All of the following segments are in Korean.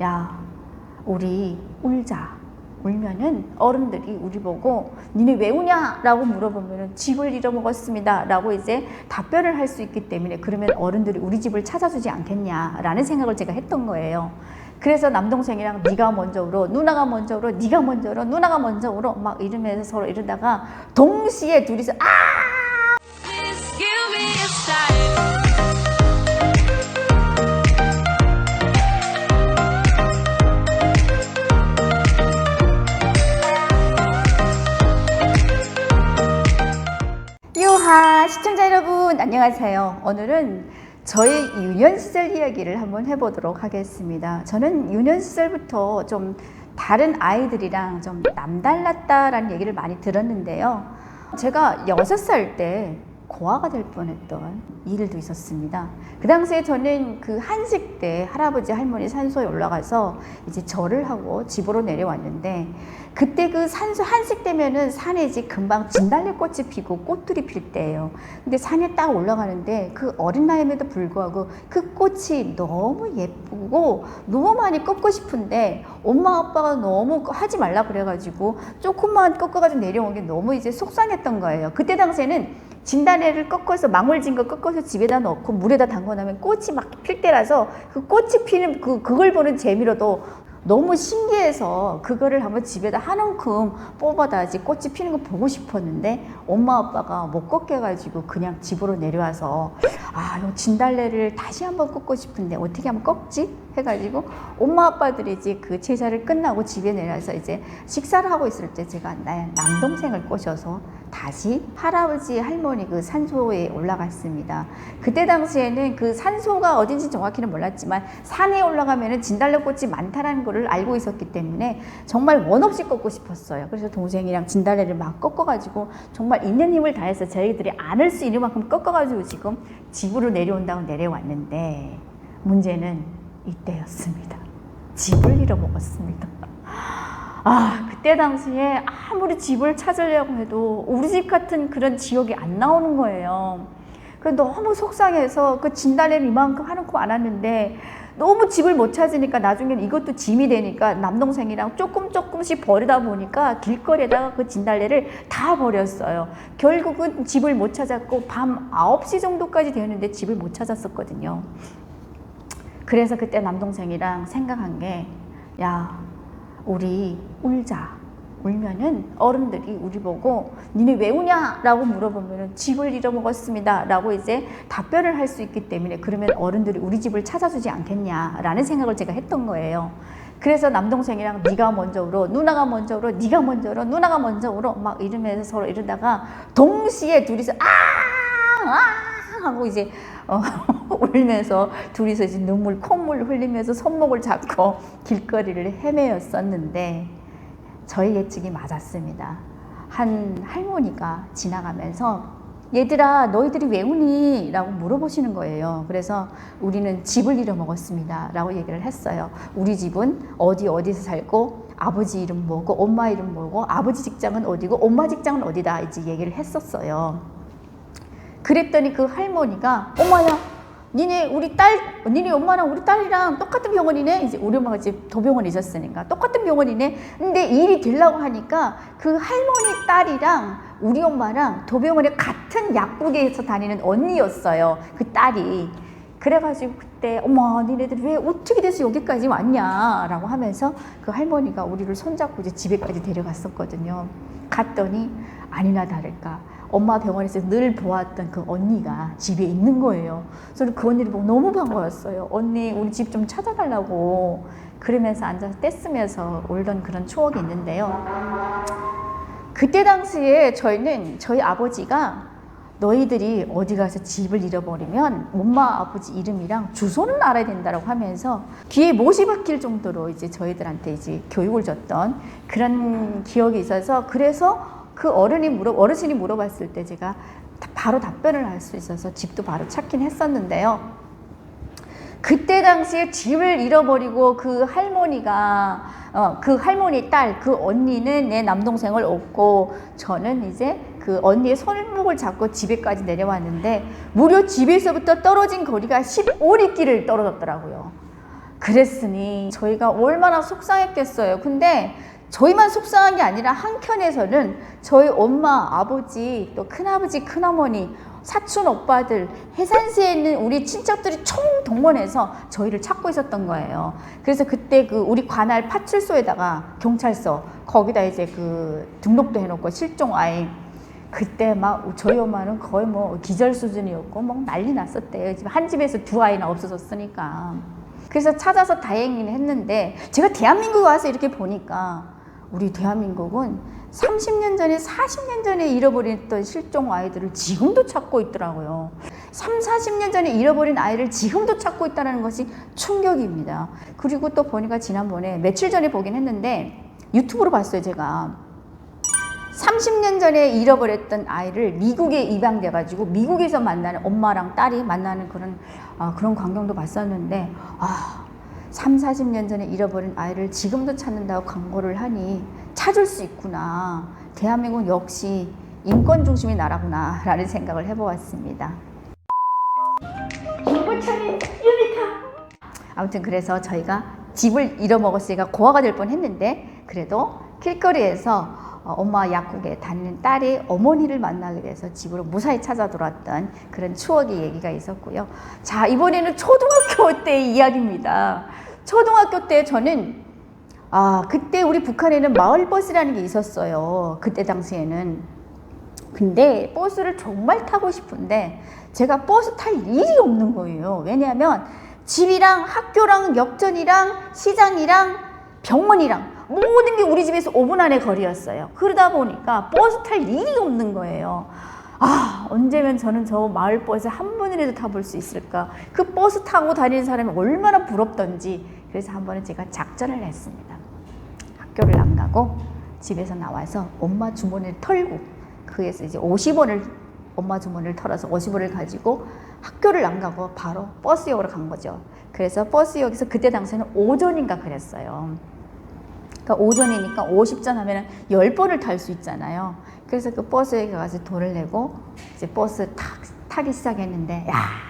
야, 우리 울자. 울면은 어른들이 우리 보고 니네 왜 우냐? 라고 물어보면은 집을 잃어먹었습니다. 라고 이제 답변을 할 수 있기 때문에 그러면 어른들이 우리 집을 찾아주지 않겠냐? 라는 생각을 제가 했던 거예요. 그래서 남동생이랑 네가 먼저 울어, 누나가 먼저 울어, 네가 먼저 울어, 누나가 먼저 울어 막 이러면서 서로 이러다가 동시에 둘이서 아! 안녕하세요. 오늘은 저의 유년 시절 이야기를 한번 해보도록 하겠습니다. 저는 유년 시절부터 좀 다른 아이들이랑 좀 남달랐다라는 얘기를 많이 들었는데요. 제가 여섯 살 때 고아가 될 뻔했던 일도 있었습니다. 그 당시에 저는 그 한식 때 할아버지 할머니 산소에 올라가서 이제 절을 하고 집으로 내려왔는데 그때 그 산소 한식 때면은 산에 이제 금방 진달래꽃이 피고 꽃들이 필 때예요. 근데 산에 딱 올라가는데 그 어린 나이임에도 불구하고 그 꽃이 너무 예쁘고 너무 많이 꺾고 싶은데 엄마 아빠가 너무 하지 말라 그래가지고 조금만 꺾어가지고 내려온 게 너무 이제 속상했던 거예요. 그때 당시에는 진달래를 꺾어서 망울진 거 꺾어서 집에다 넣고 물에다 담궈놓으면 꽃이 막 필 때라서 그 꽃이 피는 그 그걸 보는 재미로도 너무 신기해서 그거를 한번 집에다 한 움큼 뽑아다지 꽃이 피는 거 보고 싶었는데 엄마 아빠가 못 꺾게 해가지고 그냥 집으로 내려와서 아, 이 진달래를 다시 한번 꺾고 싶은데 어떻게 하면 꺾지? 해가지고 엄마 아빠들이 이제 그 제사를 끝나고 집에 내려서 이제 식사를 하고 있을 때 제가 남동생을 꼬셔서 다시 할아버지 할머니 그 산소에 올라갔습니다. 그때 당시에는 그 산소가 어딘지 정확히는 몰랐지만 산에 올라가면은 진달래꽃이 많다라는 거를 알고 있었기 때문에 정말 원 없이 꺾고 싶었어요. 그래서 동생이랑 진달래를 막 꺾어가지고 정말 있는 힘을 다해서 저희들이 안을 수 있는 만큼 꺾어가지고 지금 집으로 내려온다고 내려왔는데 문제는 이때였습니다. 집을 잃어먹었습니다. 아, 그때 당시에 아무리 집을 찾으려고 해도 우리 집 같은 그런 지역이 안 나오는 거예요. 그 너무 속상해서 그 진달래를 이만큼 하놓고 안 왔는데 너무 집을 못 찾으니까 나중에는 이것도 짐이 되니까 남동생이랑 조금 조금씩 버리다 보니까 길거리에다가 그 진달래를 다 버렸어요. 결국은 집을 못 찾았고 밤 9시 정도까지 되었는데 집을 못 찾았었거든요. 그래서 그때 남동생이랑 생각한 게, 야, 우리 울자. 울면은 어른들이 우리 보고 니네 왜 우냐? 라고 물어보면은 집을 잃어먹었습니다. 라고 이제 답변을 할 수 있기 때문에 그러면 어른들이 우리 집을 찾아주지 않겠냐? 라는 생각을 제가 했던 거예요. 그래서 남동생이랑 네가 먼저 울어, 누나가 먼저 울어, 네가 먼저 울어, 누나가 먼저 울어 막 이러면서 서로 이러다가 동시에 둘이서 아! 아! 하고 이제 어, 울면서 둘이서 이제 눈물 콧물 흘리면서 손목을 잡고 길거리를 헤매었었는데 저희 예측이 맞았습니다. 한 할머니가 지나가면서 얘들아 너희들이 왜 우니? 라고 물어보시는 거예요. 그래서 우리는 집을 잃어먹었습니다. 라고 얘기를 했어요. 우리 집은 어디 어디서 살고 아버지 이름 뭐고 엄마 이름 뭐고 아버지 직장은 어디고 엄마 직장은 어디다 이제 얘기를 했었어요. 그랬더니 그 할머니가 엄마야 니네 우리 딸 니네 엄마랑 우리 딸이랑 똑같은 병원이네. 이제 우리 엄마가 이제 도병원에 있었으니까 똑같은 병원이네. 근데 일이 되려고 하니까 그 할머니 딸이랑 우리 엄마랑 도병원에 같은 약국에서 다니는 언니였어요 그 딸이. 그래가지고 그때 어머 니네들 왜 어떻게 돼서 여기까지 왔냐라고 하면서 그 할머니가 우리를 손잡고 이제 집에까지 데려갔었거든요. 갔더니 아니나 다를까 엄마 병원에서 늘 보았던 그 언니가 집에 있는 거예요. 저는 그 언니를 보고 너무 반가웠어요. 언니, 우리 집 좀 찾아달라고. 그러면서 앉아서 떼쓰면서 울던 그런 추억이 있는데요. 그때 당시에 저희는 저희 아버지가 너희들이 어디 가서 집을 잃어버리면 엄마 아버지 이름이랑 주소는 알아야 된다라고 하면서 귀에 못이 박힐 정도로 이제 저희들한테 이제 교육을 줬던 그런 기억이 있어서 그래서 그 어른이 물어 어르신이 물어봤을 때 제가 바로 답변을 할 수 있어서 집도 바로 찾긴 했었는데요. 그때 당시에 집을 잃어버리고 그 할머니가 어, 그 할머니 딸 그 언니는 내 남동생을 얻고 저는 이제 그 언니의 손목을 잡고 집에까지 내려왔는데 무려 집에서부터 떨어진 거리가 15리길을 떨어졌더라고요. 그랬으니 저희가 얼마나 속상했겠어요. 근데 저희만 속상한 게 아니라 한켠에서는 저희 엄마, 아버지, 또 큰아버지, 큰어머니, 사촌 오빠들, 해산시에 있는 우리 친척들이 총 동원해서 저희를 찾고 있었던 거예요. 그래서 그때 그 우리 관할 파출소에다가 경찰서 거기다 이제 그 등록도 해놓고 실종 아이 그때 막 저희 엄마는 거의 뭐 기절 수준이었고 뭐 난리 났었대요. 한 집에서 두 아이나 없어졌으니까. 그래서 찾아서 다행히는 했는데 제가 대한민국에 와서 이렇게 보니까 우리 대한민국은 30년 전에 40년 전에 잃어버렸던 실종 아이들을 지금도 찾고 있더라고요. 3, 40년 전에 잃어버린 아이를 지금도 찾고 있다는 것이 충격입니다. 그리고 또 보니까 지난번에 며칠 전에 보긴 했는데 유튜브로 봤어요, 제가. 30년 전에 잃어버렸던 아이를 미국에 입양돼 가지고 미국에서 만나는 엄마랑 딸이 만나는 그런 아, 그런 광경도 봤었는데 아 3, 40년 전에 잃어버린 아이를 지금도 찾는다고 광고를 하니 찾을 수 있구나. 대한민국 역시 인권 중심의 나라구나 라는 생각을 해보았습니다. 아무튼 그래서 저희가 집을 잃어먹었으니까 고아가 될 뻔했는데 그래도 길거리에서 어, 엄마 약국에 다니는 딸이 어머니를 만나게 돼서 집으로 무사히 찾아 들어왔던 그런 추억의 얘기가 있었고요. 자 이번에는 초등학교 때의 이야기입니다. 초등학교 때 저는 아 그때 우리 북한에는 마을버스라는 게 있었어요. 그때 당시에는 근데 버스를 정말 타고 싶은데 제가 버스 탈 일이 없는 거예요. 왜냐하면 집이랑 학교랑 역전이랑 시장이랑 병원이랑 모든 게 우리 집에서 5분 안에 거리였어요. 그러다 보니까 버스 탈 일이 없는 거예요. 아, 언제면 저는 저 마을 버스 한 번이라도 타볼 수 있을까? 그 버스 타고 다니는 사람이 얼마나 부럽던지. 그래서 한 번은 제가 작전을 했습니다. 학교를 안 가고 집에서 나와서 엄마 주머니를 털고 그에서 이제 50원을 엄마 주머니를 털어서 50원을 가지고 학교를 안 가고 바로 버스역으로 간 거죠. 그래서 버스역에서 그때 당시에는 오전인가 그랬어요. 그러니까 오전이니까 50전 하면 10번을 탈 수 있잖아요. 그래서 그 버스에 가서 돈을 내고 이제 버스 탁, 타기 시작했는데 야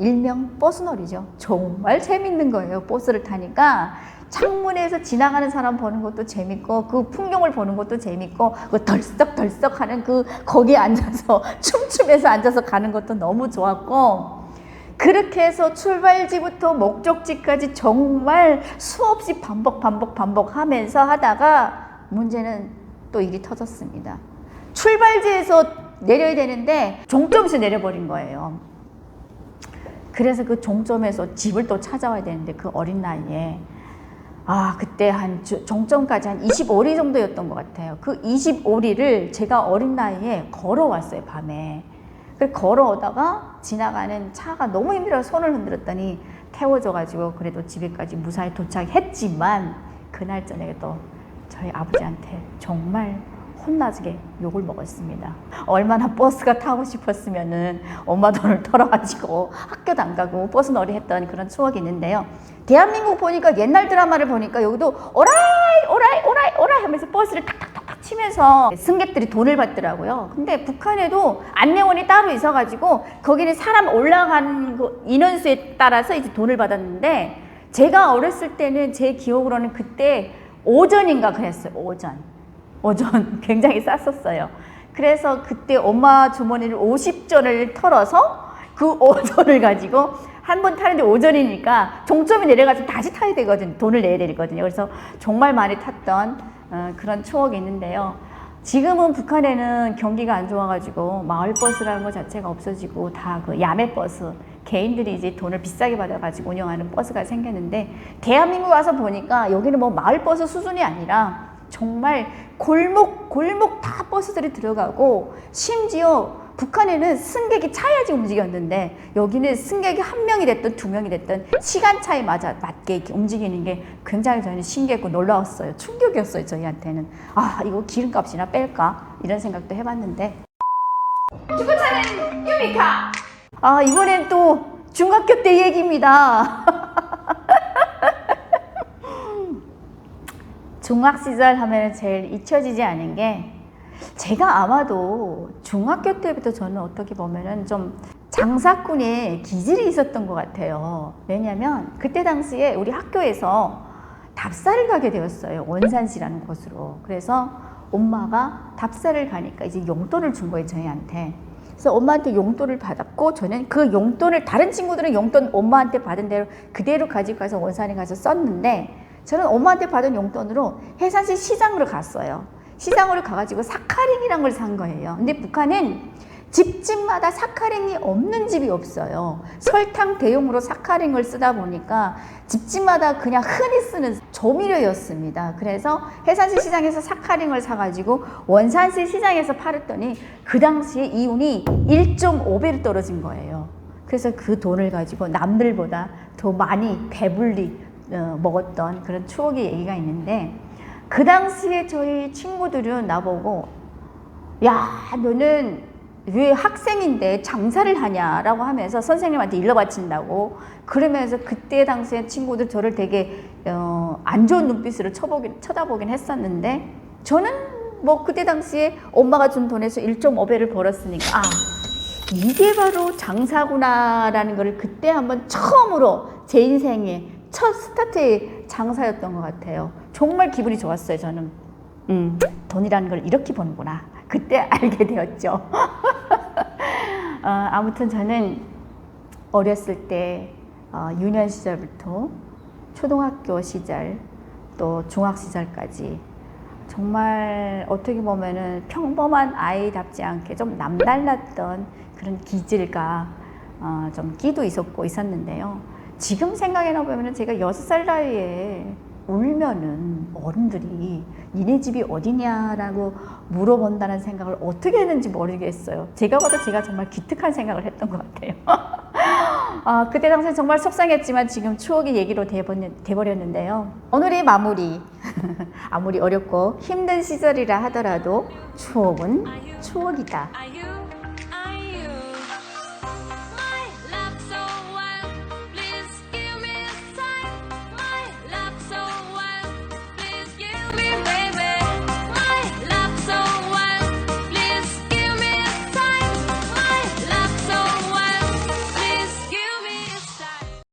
일명 버스놀이죠. 정말 재밌는 거예요. 버스를 타니까 창문에서 지나가는 사람 보는 것도 재밌고 그 풍경을 보는 것도 재밌고 그 덜썩덜썩 하는 그 거기에 앉아서 춤추면서 앉아서 가는 것도 너무 좋았고 그렇게 해서 출발지부터 목적지까지 정말 수없이 반복 반복 반복 하면서 하다가 문제는 또 일이 터졌습니다. 출발지에서 내려야 되는데 종점에서 내려버린 거예요. 그래서 그 종점에서 집을 또 찾아와야 되는데 그 어린 나이에 아 그때 한 주- 종점까지 한 25리 정도였던 것 같아요. 그 25리를 제가 어린 나이에 걸어왔어요 밤에. 그 걸어오다가 지나가는 차가 너무 힘들어서 손을 흔들었더니 태워줘가지고 그래도 집에까지 무사히 도착했지만 그날 저녁에 또 저희 아버지한테 정말 혼나게 욕을 먹었습니다. 얼마나 버스가 타고 싶었으면은 엄마 돈을 털어가지고 학교도 안 가고 버스 놀이 했던 그런 추억이 있는데요. 대한민국 보니까 옛날 드라마를 보니까 여기도 오라이 오라이 오라이 오라이 하면서 버스를 탁탁탁탁 치면서 승객들이 돈을 받더라고요. 근데 북한에도 안내원이 따로 있어가지고 거기는 사람 올라간 그 인원수에 따라서 이제 돈을 받았는데 제가 어렸을 때는 제 기억으로는 그때 오전인가 그랬어요. 오전. 오전 굉장히 쌌었어요. 그래서 그때 엄마 주머니를 50전을 털어서 그 오전을 가지고 한 번 타는데 오전이니까 종점이 내려가서 다시 타야 되거든요. 돈을 내야 되거든요. 그래서 정말 많이 탔던 어, 그런 추억이 있는데요. 지금은 북한에는 경기가 안 좋아가지고 마을버스라는 것 자체가 없어지고 다 그 야매버스 개인들이 이제 돈을 비싸게 받아가지고 운영하는 버스가 생겼는데 대한민국 와서 보니까 여기는 뭐 마을버스 수준이 아니라 정말 골목 골목 다 버스들이 들어가고 심지어 북한에는 승객이 차야지 움직였는데 여기는 승객이 한 명이 됐든 두 명이 됐든 시간 차에 맞아 맞게 이렇게 움직이는 게 굉장히 저희는 신기했고 놀라웠어요. 충격이었어요 저희한테는. 아 이거 기름값이나 뺄까? 이런 생각도 해봤는데. 축구차는 유미카! 아 이번엔 또 중학교 때 얘기입니다 중학 시절 하면 제일 잊혀지지 않은 게 제가 아마도 중학교 때부터 저는 어떻게 보면은 좀 장사꾼의 기질이 있었던 것 같아요. 왜냐하면 그때 당시에 우리 학교에서 답사를 가게 되었어요. 원산시라는 곳으로. 그래서 엄마가 답사를 가니까 이제 용돈을 준 거예요, 저희한테. 그래서 엄마한테 용돈을 받았고 저는 그 용돈을 다른 친구들은 용돈 엄마한테 받은 대로 그대로 가지고 가서 원산에 가서 썼는데 저는 엄마한테 받은 용돈으로 해산시 시장으로 갔어요. 시장으로 가가지고 사카린이란 걸 산 거예요. 근데 북한은 집집마다 사카린이 없는 집이 없어요. 설탕 대용으로 사카린을 쓰다 보니까 집집마다 그냥 흔히 쓰는 조미료였습니다. 그래서 해산시 시장에서 사카린을 사가지고 원산시 시장에서 팔았더니 그 당시에 이윤이 1.5배로 떨어진 거예요. 그래서 그 돈을 가지고 남들보다 더 많이 배불리 어, 먹었던 그런 추억의 얘기가 있는데 그 당시에 저희 친구들은 나보고 야 너는 왜 학생인데 장사를 하냐라고 하면서 선생님한테 일러 바친다고 그러면서 그때 당시에 친구들 저를 되게 어, 안 좋은 눈빛으로 쳐보긴, 쳐다보긴 했었는데 저는 뭐 그때 당시에 엄마가 준 돈에서 1.5배를 벌었으니까 아 이게 바로 장사구나라는 걸 그때 한번 처음으로 제 인생의 첫 스타트의 장사였던 것 같아요. 정말 기분이 좋았어요, 저는. 음, 돈이라는 걸 이렇게 버는구나. 그때 알게 되었죠. 어, 아무튼 저는 어렸을 때 어, 유년 시절부터 초등학교 시절 또 중학 시절까지 정말 어떻게 보면은 평범한 아이답지 않게 좀 남달랐던 그런 기질과 어, 좀 끼도 있었고 있었는데요. 지금 생각해 보면은 제가 여섯 살 나이에 울면은 어른들이 니네 집이 어디냐라고 물어본다는 생각을 어떻게 했는지 모르겠어요. 제가 봐도 제가 정말 기특한 생각을 했던 것 같아요. 아, 그때 당시 정말 속상했지만 지금 추억의 얘기로 돼버렸- 돼버렸는데요. 오늘의 마무리. 아무리 어렵고 힘든 시절이라 하더라도 추억은 추억이다.